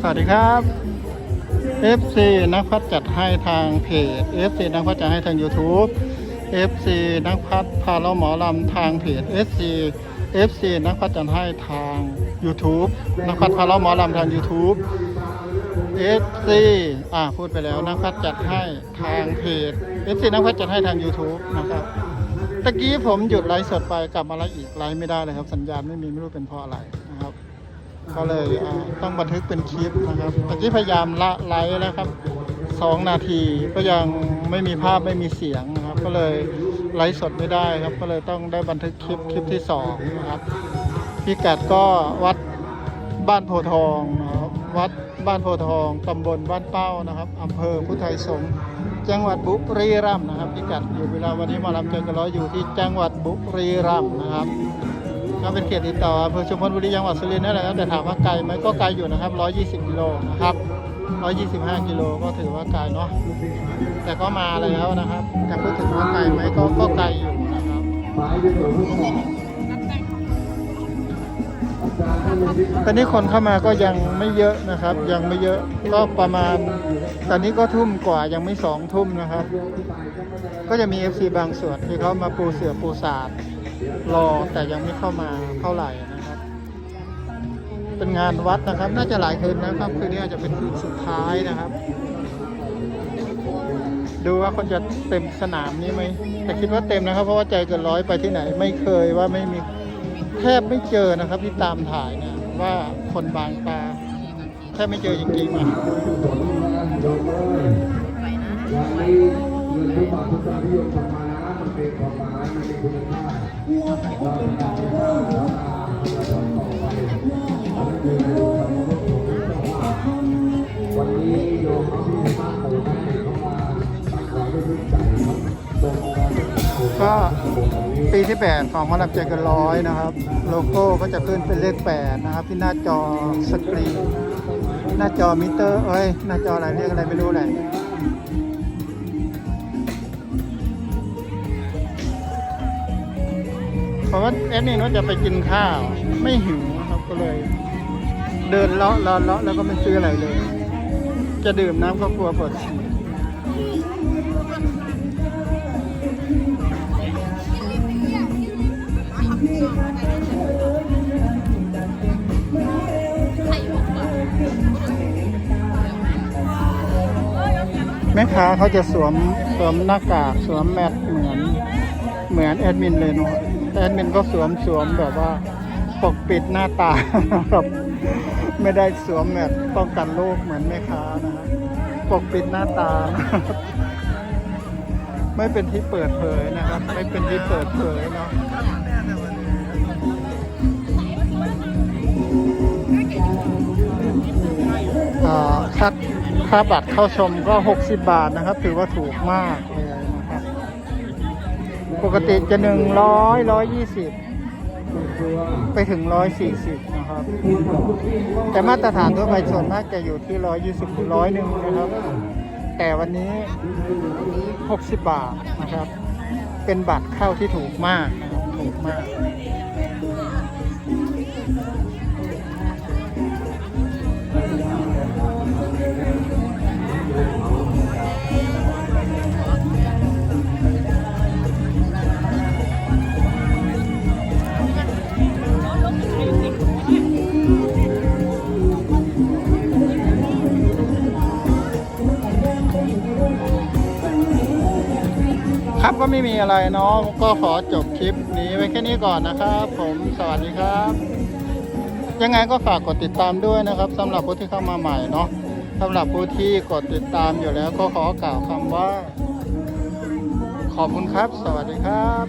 สวัสดีครับ FC นักพัฒน์จัดให้ทางเพจ FC นักพัฒน์จัดให้ทาง YouTube FC นักพัฒน์พาเราหมอลำทางเพจ FC FC นักพัฒน์จัดให้ทาง YouTube นักพัฒน์พาเราหมอลำทาง YouTube FC อ่าพูดไปแล้วนักพัฒน์จัดให้ทางเพจ FC นักพัฒน์จัดให้ทาง YouTube นะครับตะกี้ผมหยุดไลฟ์สดไปกลับมาไลฟ์อีกไลฟ์ไม่ได้เลยครับ สัญญาณไม่มีไม่รู้เป็นเพราะอะไร ก็เลยต้องบันทึกเป็นคลิปนะครับตะกี้พยายามละไลฟ์แล้วครับสองนาทีก็ยังไม่มีภาพไม่มีเสียงนะครับ ก็เลยไลฟ์สดไม่ได้ครับ ก็เลยต้องได้บันทึกคลิปคลิปที่สองนะครับพิกัดก็วัดบ้านโพทองนะครับวัดบ้านโพทองตำบลบ้านเป้านะครับอำเภอพุทธไทยสงฆ์จังหวัดบุรีรัมย์นะครับพิกัดอยู่เวลาวันนี้มาลำเจอกันร้อยอยู่ที่จังหวัดบุรีรัมย์นะครับ ก็เป็นเขตติดต่ออำเภอชุมพลบุรีจังหวัดสุรินทร์นั่นแหละครับแต่ถามว่าไกลไหมก็ไกลอยู่นะครับ 120กิโลนะครับ125กิโลก็ถือว่าไกลเนาะแต่ก็มาแล้วนะครับ แต่พูดถึงว่าไกลไหมก็ก็ไกลอยู่นะครับตอนนี้คนเข้ามาก็ยังไม่เยอะนะครับ ยังไม่เยอะก็ประมาณ ตอนนี้ก็ทุ่มกว่ายังไม่สองทุ่มนะครับ ก็จะมี FC บางส่วนที่เขามาปูเสือปูสาด รอแต่ยังไม่เข้ามาเท่าไหร่นะครับ เป็นงานวัดนะครับ น่าจะหลายคืนนะครับคืนนี้อาจจะเป็นคืนสุดท้ายนะครับ ดูว่าคนจะเต็มสนามนี้ไหมแต่คิดว่าเต็มนะครับ เพราะว่าใจเกินร้อยไปที่ไหน ไม่เคยว่าไม่มีแทบไม่เจอนะครับที่ตามถ่ายเนี่ยว่าคนบางตาแทบไม่เจอจริงๆนะอย่างนี้เงินทุกบาททุกสตางค์ที่โยมทำมานะมันเป็นความหมายมันเป็นคุณ วันนั้นคือโยมทำมาเพื่อผมเจ้าว่าวันนี้โยมเอาที่สร้างตัวให้เข้ามาตั้งไว้ด้วยใจตรงการเป็นตัวก็ตรงนี้ปีที่ 8 ของมาลับใจกันร้อยนะครับ โลโก้ก็จะขึ้นเป็นเลข 8 นะครับ ที่หน้าจอสกรีนหน้าจอมิเตอร์เอ้ย หน้าจออะไรเรียกอะไรไม่รู้แหละ ราะว่าแอดมินว่าจะไปกินข้าว ไม่หิวครับก็เลย เดินเลาะเลาะเลาะแล้วก็ไม่ซื้ออะไรเลย จะดื่มน้ำก็กลัวปวดฉี่แม่ค้าเขาจะสวมสวมหน้ากากสวมแมสเหมือนเหมือนแอดมินเลยเนาะ แอดมินก็สวมสวมแบบว่าปกปิดหน้าตาครับ ไม่ได้สวมแมสป้องกันโรคเหมือนแม่ค้านะฮะปกปิดหน้าตา ไม่เป็นที่เปิดเผยนะครับ ไม่เป็นที่เปิดเผยเนาะอ่าค่าค่าบัตรเข้าชมก็ 60 บาทนะครับ ถือว่าถูกมากเลย ปกติจะหนึ่งร้อยร้อยยี่สิบไปถึงร้อยสี่สิบนะครับ แต่มาตรฐานทั่วไปส่วนมากจะอยู่ที่ร้อยยี่สิบร้อยหนึ่งนะครับ แต่วันนี้หกสิบบาทนะครับ เป็นบัตรเข้าที่ถูกมากถูกมาก ครับก็ไม่มีอะไรเนาะก็ขอจบคลิปนี้ไว้แค่นี้ก่อนนะครับ ผมสวัสดีครับ ยังไงก็ฝากกดติดตามด้วยนะครับสำหรับผู้ที่เข้ามาใหม่เนาะสำหรับผู้ที่กดติดตามอยู่แล้วก็ขอกล่าวคำว่า ขอบคุณครับ สวัสดีครับ